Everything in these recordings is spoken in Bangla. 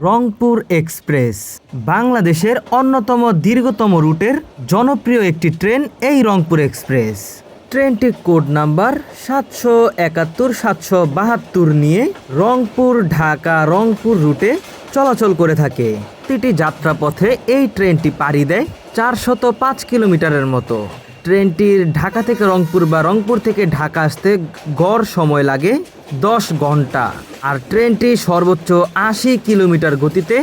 রংপুর এক্সপ্রেস, বাংলাদেশের অন্যতম দীর্ঘতম রুটের জনপ্রিয় একটি ট্রেন এই রংপুর এক্সপ্রেস। ট্রেনটির কোড নাম্বার সাতশো একাত্তর সাতশো বাহাত্তর নিয়ে রংপুর ঢাকা রংপুর রুটে চলাচল করে থাকে। প্রতিটি যাত্রাপথে এই ট্রেনটি পাড়ি দেয় চারশত পাঁচ কিলোমিটারের মতো। ট্রেনটির ঢাকা থেকে রংপুর বা রংপুর থেকে ঢাকা আসতে গড় সময় লাগে দশ ঘণ্টা। আর ট্রেনটি সর্বোচ্চ আশি কিলোমিটার গতিতে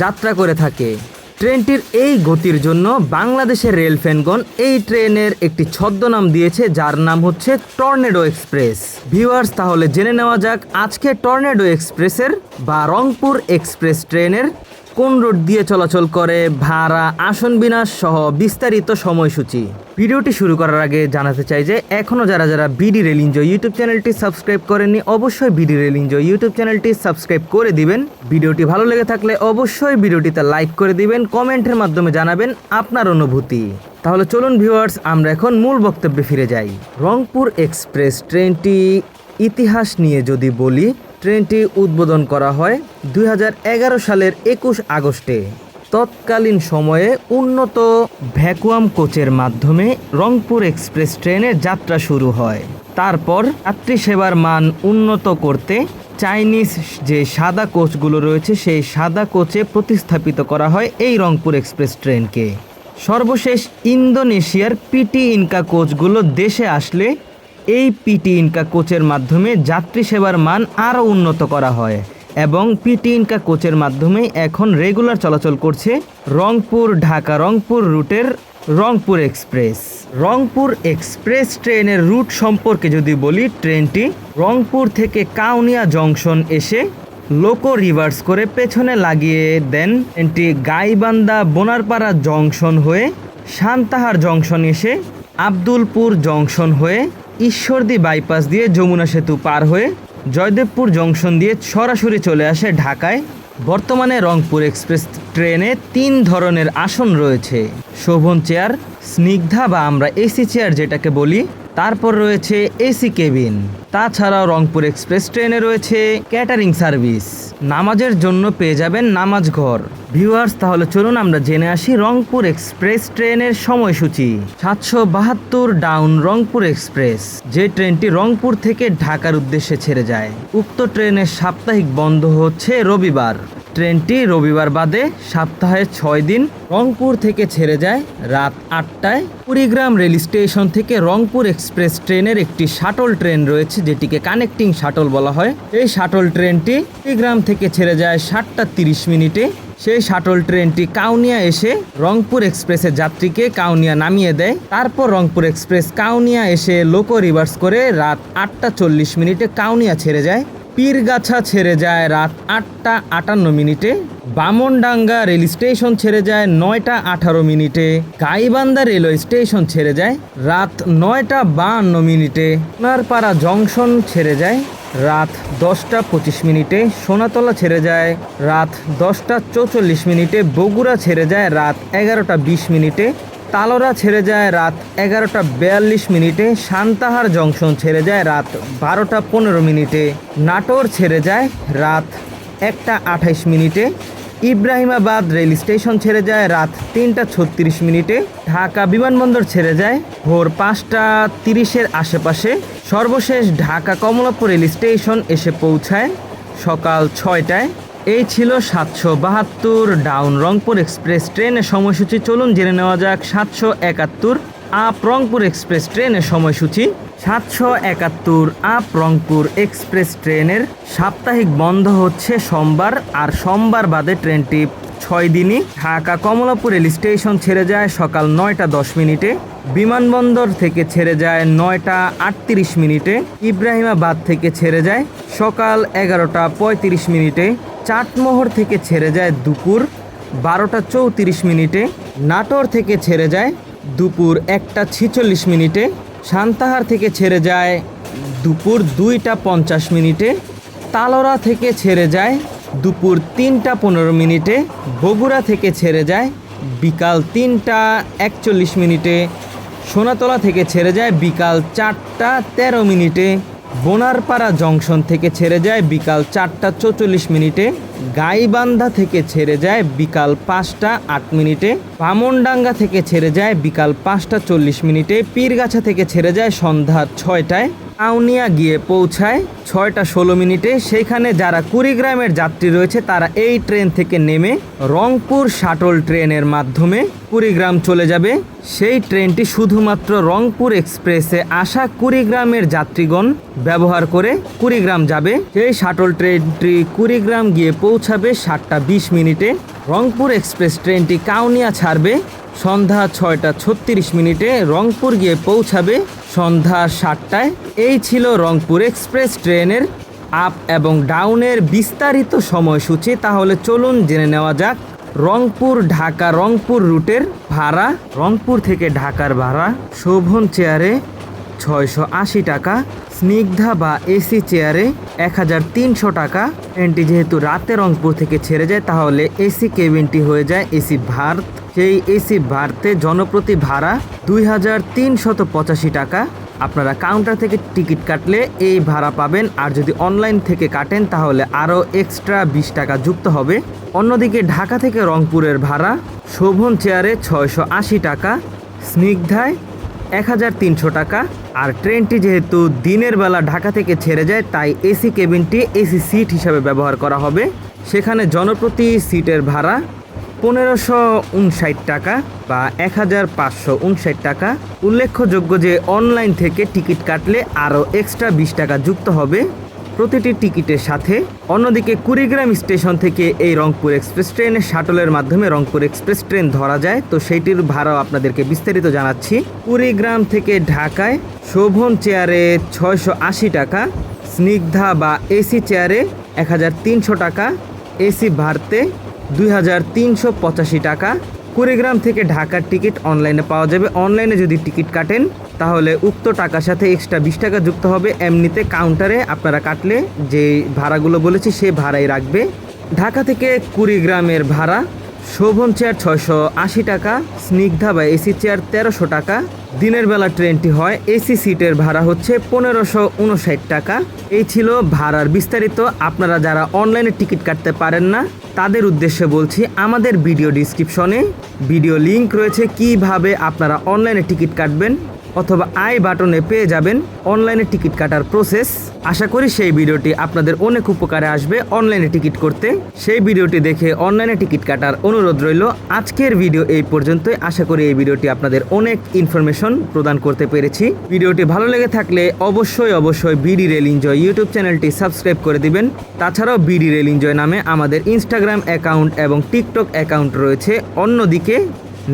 যাত্রা করে থাকে। ট্রেনটির এই গতির জন্য বাংলাদেশের রেল ফ্যানগণ এই ট্রেনের একটি ছদ্মনাম দিয়েছে, যার নাম হচ্ছে টর্নেডো এক্সপ্রেস। ভিউয়ার্স, তাহলে জেনে নেওয়া যাক আজকে টর্নেডো এক্সপ্রেসের বা রংপুর এক্সপ্রেস ট্রেনের কোন রুট দিয়ে চলাচল করে, ভাড়া, আসন বিনাশ সহ বিস্তারিত সময়সূচি? ভিডিওটি শুরু করার আগে জানাতে চাই যে এখনও যারা যারা বিডি রেল এনজয় ইউটিউব চ্যানেলটি সাবস্ক্রাইব করেননি, অবশ্যই বিডি রেল এনজয় ইউটিউব চ্যানেলটি সাবস্ক্রাইব করে দিবেন। ভিডিওটি ভালো লেগে থাকলে অবশ্যই ভিডিওটিতে লাইক করে দিবেন, কমেন্টের মাধ্যমে জানাবেন আপনার অনুভূতি। তাহলে চলুন ভিউয়ার্স, আমরা এখন মূল বক্তব্যে ফিরে যাই। রংপুর এক্সপ্রেস ট্রেনটি ইতিহাস নিয়ে যদি বলি ট্রেনটি উদ্বোধন করা হয় দু হাজার এগারো সালের একুশ আগস্টে। তৎকালীন সময়ে উন্নত ভ্যাকুয়াম কোচের মাধ্যমে রংপুর এক্সপ্রেস ট্রেনের যাত্রা শুরু হয়। তারপর যাত্রী সেবার মান উন্নত করতে চাইনিজ যে সাদা কোচগুলো রয়েছে, সেই সাদা কোচে প্রতিস্থাপিত করা হয় এই রংপুর এক্সপ্রেস ট্রেনকে। সর্বশেষ ইন্দোনেশিয়ার পিটি ইনকা কোচগুলো দেশে আসলে এই পিটি ইনকা কোচের মাধ্যমে যাত্রী সেবার মান আরও উন্নত করা হয় এবং পিটি ইনকা কোচের মাধ্যমে এখন রেগুলার চলাচল করছে রংপুর ঢাকা রংপুর রুটের রংপুর এক্সপ্রেস। রংপুর এক্সপ্রেস ট্রেনের রুট সম্পর্কে যদি বলি, ট্রেনটি রংপুর থেকে কাউনিয়া জংশন এসে লোকো রিভার্স করে পেছনে লাগিয়ে দেন। ট্রেনটি গাইবান্ধা বোনারপাড়া জংশন হয়ে সান্তাহার জংশন এসে আব্দুলপুর জংশন হয়ে ঈশ্বরদী বাইপাস দিয়ে যমুনা সেতু পার হয়ে জয়দেবপুর জংশন দিয়ে সরাসরি চলে আসে ঢাকায়। বর্তমানে রংপুর এক্সপ্রেস ট্রেনে তিন ধরনের আসন রয়েছে। শোভন চেয়ার, স্নিগ্ধা বা আমরা এসি চেয়ার যেটাকে বলি তারপর রয়েছে এসি কেবিন। তাছাড়াও রংপুর এক্সপ্রেস ট্রেনে রয়েছে ক্যাটারিং সার্ভিস। নামাজের জন্য পেয়ে যাবেন নামাজ ঘর। ভিউয়ার্স, তাহলে চলুন আমরা জেনে আসি রংপুর এক্সপ্রেস ট্রেনের সময়সূচি। সাতশো বাহাত্তর ডাউন রংপুর এক্সপ্রেস, যে ট্রেনটি রংপুর থেকে ঢাকার উদ্দেশ্যে ছেড়ে যায়। উক্ত ট্রেনের সাপ্তাহিক বন্ধ হচ্ছে রবিবার। ট্রেনটি রবিবার বাদে সপ্তাহে ছয় দিন রংপুর থেকে ছেড়ে যায় রাত আটটায়। কুড়িগ্রাম রেল স্টেশন থেকে রংপুর এক্সপ্রেস ট্রেনের একটি শাটল ট্রেন রয়েছে, যেটিকে কানেক্টিং শাটল বলা হয়। এই শাটল ট্রেনটি কুড়িগ্রাম থেকে ছেড়ে যায় সাতটা তিরিশ মিনিটে। সেই শাটল ট্রেনটি কাউনিয়া এসে রংপুর এক্সপ্রেসের যাত্রীকে কাউনিয়া নামিয়ে দেয়। তারপর রংপুর এক্সপ্রেস কাউনিয়া এসে লোকো রিভার্স করে রাত আটটা চল্লিশ মিনিটে কাউনিয়া ছেড়ে যায়। পীরগাছা ছেড়ে যায় রাত আটটা আটান্ন মিনিটে। বামনডাঙ্গা রেল স্টেশন ছেড়ে যায় নয়টা আঠারো মিনিটে। গাইবান্ধা রেলওয়ে স্টেশন ছেড়ে যায় রাত নয়টা বাহান্ন মিনিটে। সোনারপাড়া জংশন ছেড়ে যায় রাত দশটা পঁচিশ মিনিটে। সোনাতলা ছেড়ে যায় রাত দশটা চৌচল্লিশ মিনিটে। বগুড়া ছেড়ে যায় রাত এগারোটা বিশ মিনিটে। তালোরা ছেড়ে যায় রাত এগারোটা বিয়াল্লিশ মিনিটে, সান্তাহার জংশন ছেড়ে যায় রাত বারোটা পনেরো মিনিটে, নাটোর ছেড়ে যায় রাত একটা আঠাইশ মিনিটে, ইব্রাহিমাবাদ রেল স্টেশন ছেড়ে যায় রাত তিনটা ছত্রিশ মিনিটে, ঢাকা বিমানবন্দর ছেড়ে যায় ভোর পাঁচটা তিরিশের আশেপাশে। সর্বশেষ ঢাকা কমলাপুর রেল স্টেশন এসে পৌঁছায় সকাল ছয়টায়। এই ছিল সাতশো বাহাত্তর ডাউন রংপুর এক্সপ্রেস ট্রেনের সময়সূচি। চলুন জেনে নেওয়া যাক সাতশো একাত্তর আপ রংপুর এক্সপ্রেস ট্রেনের সময়সূচি। সাতশো একাত্তর আপ রংপুর এক্সপ্রেস ট্রেনের সাপ্তাহিক বন্ধ হচ্ছে সোমবার, আর সোমবার বাদে ট্রেনটি ছয় দিনই ঢাকা কমলাপুর রেল স্টেশন ছেড়ে যায় সকাল নয়টা দশ মিনিটে। বিমানবন্দর থেকে ছেড়ে যায় নয়টা আটত্রিশ মিনিটে। ইব্রাহিমাবাদ থেকে ছেড়ে যায় সকাল এগারোটা পঁয়ত্রিশ মিনিটে। চাটমোহর থেকে ছেড়ে যায় দুপুর বারোটা চৌত্রিশ মিনিটে। নাটোর থেকে ছেড়ে যায় দুপুর একটা ছিচল্লিশ মিনিটে। সান্তাহার থেকে ছেড়ে যায় দুপুর দুইটা পঞ্চাশ মিনিটে। তালোরা থেকে ছেড়ে যায় দুপুর তিনটা পনেরো মিনিটে বগুড়া থেকে ছেড়ে যায়, বিকাল তিনটা একচল্লিশ মিনিটে। সোনাতলা থেকে ছেড়ে যায়, বিকাল চারটা তেরো মিনিটে। বোনারপাড়া জংশন থেকে ছেড়ে যায়, বিকাল চারটা চৌচল্লিশ মিনিটে। গাইবান্ধা থেকে ছেড়ে যায়, বিকাল পাঁচটা আট মিনিটে। বামনডাঙ্গা থেকে ছেড়ে যায়, বিকাল পাঁচটা চল্লিশ মিনিটে। পীরগাছা থেকে ছেড়ে যায়, সন্ধ্যা ছয়টায়। আউনিয়া গিয়ে পৌঁছায় ছয়টা ষোলো মিনিটে। সেইখানে যারা কুড়িগ্রামের যাত্রী রয়েছে, তারা এই ট্রেন থেকে নেমে রংপুর শাটল ট্রেনের মাধ্যমে কুড়িগ্রাম চলে যাবে। সেই ট্রেনটি শুধুমাত্র রংপুর এক্সপ্রেসে আসা কুড়িগ্রামের যাত্রীগণ ব্যবহার করে কুড়িগ্রাম যাবে। সেই শাটল ট্রেনটি কুড়িগ্রাম গিয়ে পৌঁছাবে সাতটা বিশ মিনিটে। রংপুর এক্সপ্রেস ট্রেনটি কাউনিয়া ছাড়বে। সন্ধ্যা ছয়টা ছত্রিশ মিনিটে রংপুর গিয়ে পৌঁছাবে সন্ধ্যা সাতটায়। এই ছিল রংপুর এক্সপ্রেস ট্রেনের আপ এবং ডাউনের বিস্তারিত সময়সূচি। তাহলে চলুন জেনে নেওয়া যাক রংপুর ঢাকা রংপুর রুটের ভাড়া। রংপুর থেকে ঢাকার ভাড়া শোভন চেয়ারে ছয়শো আশি টাকা, স্নিগ্ধা বা এসি চেয়ারে এক হাজার তিনশো টাকা। ট্রেনটি যেহেতু রাতে রংপুর থেকে ছেড়ে যায়, তাহলে এসি কেবিনটি হয়ে যায় এসি ভারত সেই এসি ভারতে জনপ্রতি ভাড়া দুই হাজার তিনশত পঁচাশি টাকা। আপনারা কাউন্টার থেকে টিকিট কাটলে এই ভাড়া পাবেন, আর যদি অনলাইন থেকে কাটেন তাহলে আরও এক্সট্রা বিশ টাকা যুক্ত হবে। অন্যদিকে ঢাকা থেকে রংপুরের ভাড়া শোভন চেয়ারে ছয়শো আশি টাকা, স্নিগ্ধায় এক হাজার তিনশো টাকা, আর ট্রেনটি যেহেতু দিনের বেলা ঢাকা থেকে ছেড়ে যায়, তাই এসি কেবিনটি এসি সিট হিসাবে ব্যবহার করা হবে। সেখানে জনপ্রতি সিটের ভাড়া পনেরোশো উনষাট টাকা বা এক হাজার পাঁচশো উনষাট টাকা। উল্লেখযোগ্য যে অনলাইন থেকে টিকিট কাটলে আরও এক্সট্রা বিশ টাকা যুক্ত হবে। প্রতিটি টিকিটের সাথে অন্যদিকে কুড়িগ্রাম স্টেশন থেকে এই রংপুর এক্সপ্রেস ট্রেনের শাটলের মাধ্যমে রংপুর এক্সপ্রেস ট্রেন ধরা যায়। তো সেইটির ভাড়াও আপনাদেরকে বিস্তারিত জানাচ্ছি। কুড়িগ্রাম থেকে ঢাকায় শোভন চেয়ারে ছয়শো আশি টাকা, স্নিগ্ধা বা এসি চেয়ারে এক হাজার তিনশো টাকা, এসি ভারতে দুই হাজার তিনশো পঁচাশি টাকা। কুড়িগ্রাম থেকে ঢাকার টিকিট অনলাইনে পাওয়া যাবে। অনলাইনে যদি টিকিট কাটেন, তাহলে উক্ত টাকার সাথে এক্সট্রা বিশ টাকা যুক্ত হবে। এমনিতে কাউন্টারে আপনারা কাটলে যে ভাড়াগুলো বলেছি সে ভাড়াই রাখবে। ঢাকা থেকে কুড়িগ্রামের ভাড়া শোভন চেয়ার ছয়শো আশি টাকা, স্নিগ্ধা বা এসি চেয়ার তেরোশো টাকা। দিনের বেলা ট্রেনটি হয় এসি সিটের ভাড়া হচ্ছে পনেরোশো উনষাট টাকা। এই ছিল ভাড়ার বিস্তারিত। আপনারা যারা অনলাইনে টিকিট কাটতে পারেন না, তাদের উদ্দেশ্যে বলছি আমাদের ভিডিও ডিসক্রিপশনে। ভিডিও লিংক রয়েছে কীভাবে আপনারা অনলাইনে টিকিট কাটবেন। অথবা আই বাটনে পেয়ে যাবেন অনলাইনে টিকিট কাটার প্রসেস। আশা করি সেই ভিডিওটি আপনাদের অনেক উপকারে আসবে অনলাইনে টিকিট করতে। সেই ভিডিওটি দেখে অনলাইনে টিকিট কাটার অনুরোধ রইল। আজকের ভিডিও এই পর্যন্তই। আশা করি এই ভিডিওটি আপনাদের অনেক ইনফরমেশন প্রদান করতে পেরেছি। ভিডিওটি ভালো লেগে থাকলে অবশ্যই অবশ্যই বিডি রেল এনজয় ইউটিউব চ্যানেলটি সাবস্ক্রাইব করে দিবেন। তাছাড়াও বিডি রেল এনজয় নামে আমাদের ইনস্টাগ্রাম অ্যাকাউন্ট এবং টিকটক অ্যাকাউন্ট রয়েছে। অন্যদিকে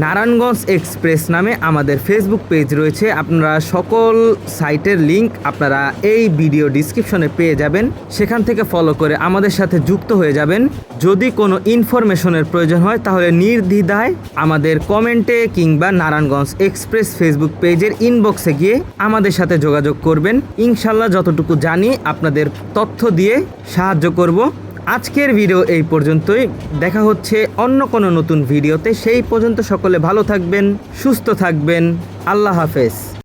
নারায়ণগঞ্জ এক্সপ্রেস নামে আমাদের ফেসবুক পেজ রয়েছে। আপনারা সকল সাইটের লিংক আপনারা এই ভিডিও ডিসক্রিপশনে পেয়ে যাবেন। সেখান থেকে ফলো করে আমাদের সাথে যুক্ত হয়ে যাবেন। যদি কোনো ইনফরমেশনের প্রয়োজন হয়, তাহলে নির্দ্বিধায় আমাদের কমেন্টে কিংবা নারায়ণগঞ্জ এক্সপ্রেস ফেসবুক পেজের ইনবক্সে গিয়ে আমাদের সাথে যোগাযোগ করবেন। ইনশাল্লাহ যতটুকু জানি, আপনাদের তথ্য দিয়ে সাহায্য করব। আজকের ভিডিও এই পর্যন্তই। দেখা হচ্ছে অন্য কোনো নতুন ভিডিওতে। সেই পর্যন্ত সকলে ভালো থাকবেন, সুস্থ থাকবেন। আল্লাহ হাফেজ।